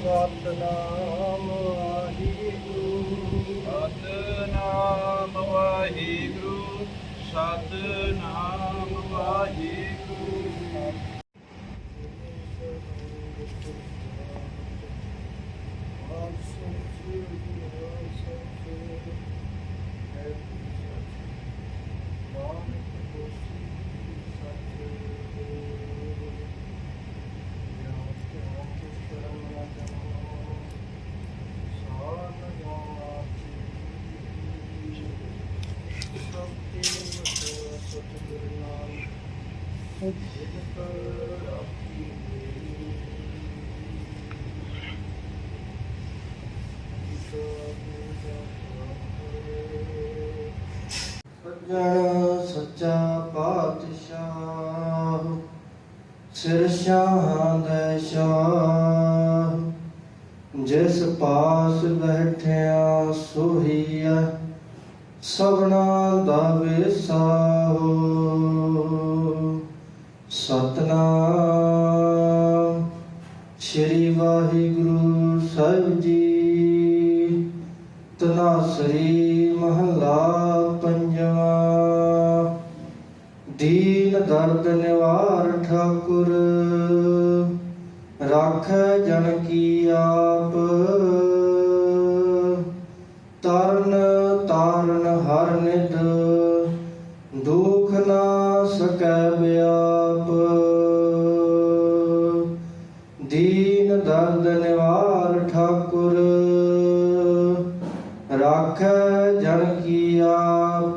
ਸਤਨਾਮ ਵਾਹਿਗੁਰੂ ਸਤਨਾਮ ਵਾਹਿਗੁਰੂ ਸਤਨਾਮ ਵਾਹਿਗੁਰੂ। ਸੱਜਣ ਸੱਚਾ ਪਾਤਸ਼ਾਹ ਸਿਰ ਸ਼ਾਹਾਂ ਦੇ ਸ਼ਾਹ। ਜਿਸ ਪਾਸ ਬੈਠਿਆ ਸੋਹੀਆ ਸਭਨਾ ਦਾ ਵਿਸਾਹੋ ਸਤਨਾਮ। ਸ੍ਰੀ ਵਾਹਿਗੁਰੂ ਸਾਹਿਬ ਜੀ ਤਨਾਸਰੀ ਮਹਲਾ ਪੰਜਵਾ। ਦੀਨ ਦਰਦ ਨਿਵਾਰ ਠਾਕੁਰ, ਰਾਖ ਜਨ ਕੀ ਜਨ ਕੀ ਆਪ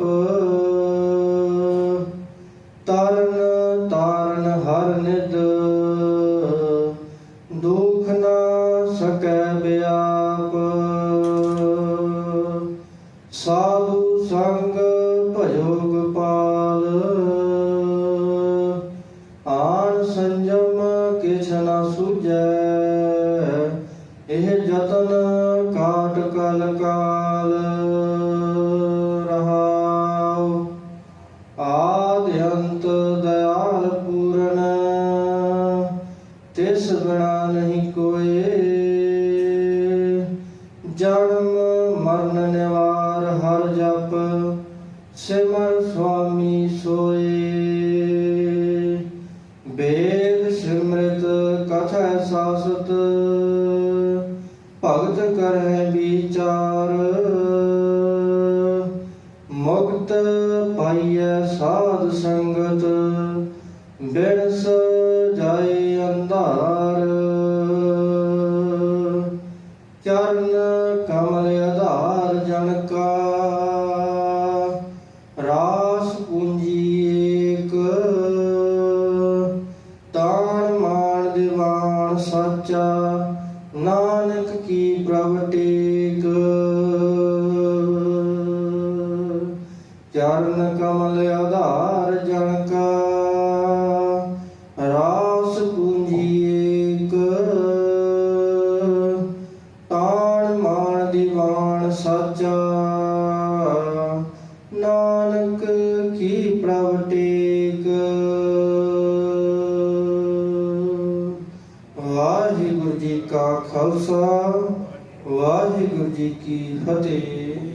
ਤਰਨ ਤਾਰਨ ਹਰ ਨਿਦ ਦੁਖ ਨਾ ਸਕੈ ਵਿਆਪ ਸਾਧੂ ਸੰਗ ਭਜੋ ਗੋਪਾਲ ਆਨ ਸੰਜਮ ਕਿਛ ਨਾ ਸੁਝੈ। ਇਹ ਜਤਨ ਕਾਟ ਕਲ ਕਾ ਸਿਮਰ ਸੁਆਮੀ ਸੋਏ। ਵੇਦ ਸਿਮਰਤ ਕਥਾ ਸਾਸਤ। ਭਗਤ ਕਰੈ ਵਿਚਾਰ। ਮੁਕਤ ਪਾਈਐ ਸਾਧ ਸੰਗ। ਏਕ ਚਰਨ ਕਮਲ ਆਧਾਰ ਜਨ ਕਾ ਰਾਸ ਪੂੰਜੀ ਏਕ। ਤਾਣ ਮਾਨ ਦੀਵਾਨ ਸਾਚਾ, ਨਾਨਕ ਕੀ ਪ੍ਰਭ ਟੇਕ। ਵਾਹਿਗੁਰੂ ਜੀ ਕਾ ਖਾਲਸਾ। ਵਾਹਿਗੁਰੂ ਜੀ ਕੀ ਫਤਿਹ।